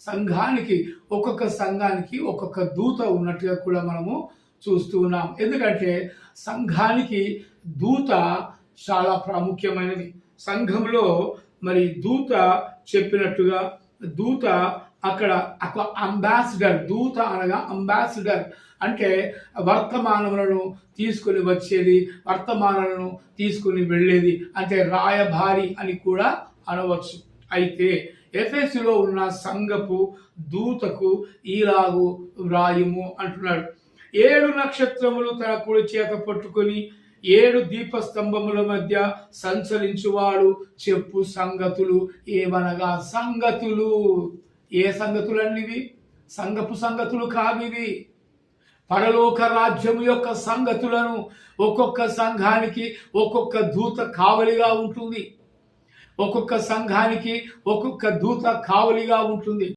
సంఘానికి ఒక్కొక్క సంఘానికి ఒక్కొక్క దూత ఉన్నట్టుగా కూడా మనము చూస్తూ ఉన్నాం. ఎందుకంటే సంఘానికి దూత చాలా ప్రాముఖ్యమైనది. సంఘంలో మరి దూత చెప్పినట్టుగా దూత అక్కడ ఒక అంబాసిడర్ దూత అనగా అంబాసిడర్ అంటే వర్తమానములను తీసుకుని వచ్చేది వర్తమానాలను తీసుకుని వెళ్ళేది అంటే రాయభారి అని కూడా అనవచ్చు. అయితే ఎఫెస్సులో ఉన్న సంఘపు దూతకు ఈలాగు వ్రాయుము అంటున్నాడు. ఏడు నక్షత్రములు తన కుడి చేత పట్టుకొని ఏడు దీపస్తంభముల మధ్య సంచరించువాడు చెప్పు సంగతులు ఏమనగా సంగతులు. ఏ సంగతులు అన్నివి సంగపు సంగతులు కావివి. పరలోక రాజ్యము యొక్క సంగతులను ఒక్కొక్క సంఘానికి ఒక్కొక్క దూత కావలిగా ఉంటుంది. ఒక్కొక్క సంఘానికి ఒక్కొక్క దూత కావలిగా ఉంటుంది.